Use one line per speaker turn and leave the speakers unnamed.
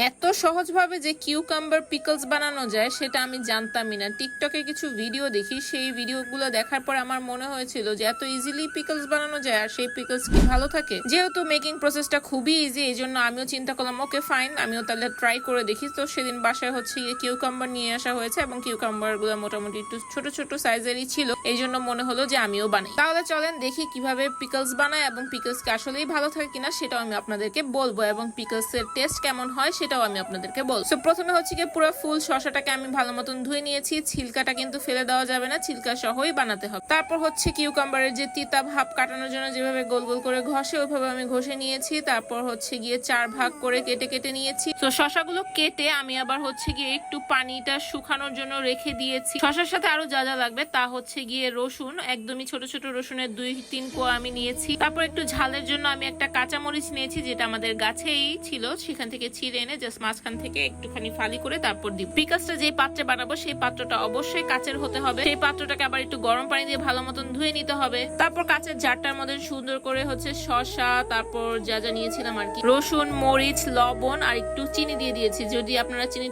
এত সহজভাবে যে কিউকাম্বার পিকলস বানানো যায়, সেটা আমি জানতামই না। টিকটকে কিছু ভিডিও দেখি, সেই ভিডিওগুলো দেখার পর আমার মনে হয়েছিল যে এত ইজিলি পিকলস বানানো যায়, আর সেই পিকলস কি ভালো থাকে? যেহেতু মেকিং প্রসেসটা খুবই ইজি এই জন্য আমিও চিন্তা করলাম ওকে ফাইন আমিও তাহলে ট্রাই করে দেখি। তো সেদিন বাসায় হচ্ছে গিয়ে কিউকাম্বার নিয়ে আসা হয়েছে, এবং কিউকাম্বারগুলো মোটামুটি একটু ছোট ছোট সাইজেরই ছিল। এই জন্য মনে হলো যে আমিও বানাই। তাহলে চলেন দেখি কীভাবে পিকলস বানায় এবং পিকলস কি আসলেই ভালো থাকে কিনা, সেটাও আমি আপনাদেরকে বলব। এবং পিকলস এর টেস্ট কেমন হয়, সেটাও আমি আপনাদেরকে বলব So, প্রথমে হচ্ছে কি পুরো ফুল শশাটাকে আমি ভালো মতন ধুয়ে নিয়েছি। ছিলকাটা কিন্তু ফেলে দেওয়া যাবে না ছিলকা সহই বানাতে হবে। তারপর হচ্ছে কিউকাম্বারের যে তিতা ভাব কাটানোর জন্য যেভাবে গোল গোল করে ঘষে ওইভাবে আমি ঘষে নিয়েছি। তারপর হচ্ছে গিয়ে চার ভাগ করে কেটে কেটে নিয়েছি। তো শশাগুলো কেটে আমি আবার হচ্ছে গিয়ে একটু পানিটা শুকানোর জন্য রেখে দিয়েছি। শশার সাথে আরও যা যা লাগবে তা হচ্ছে গিয়ে রসুন একদমই ছোট ছোট রসুনের দুই তিন কোয়া আমি নিয়েছি। তারপর একটু ঝালের জন্য আমি একটা কাঁচামরিচ নিয়েছি যেটা আমাদের গাছেই ছিল সেখান থেকে ছিঁড়ে এনে জাস্ট মাঝখান থেকে একটুখানি ফালি করে তারপর দিব পিকাসটা যে পাত্রে বানাবো, সেই পাত্রটা অবশ্যই কাচের হতে হবে। সেই পাত্রটাকে আবার একটু গরম পানি দিয়ে ভালো মতন ধুয়ে নিতে হবে। তারপর কাচের জারটার মধ্যে সুন্দর করে হচ্ছে শসা, তারপর যা যা নিয়েছিলাম আর কি। রসুন, মরিচ, লবণ আর একটু চিনি দিয়ে দিয়েছি। যদি আপনারা চিনিটা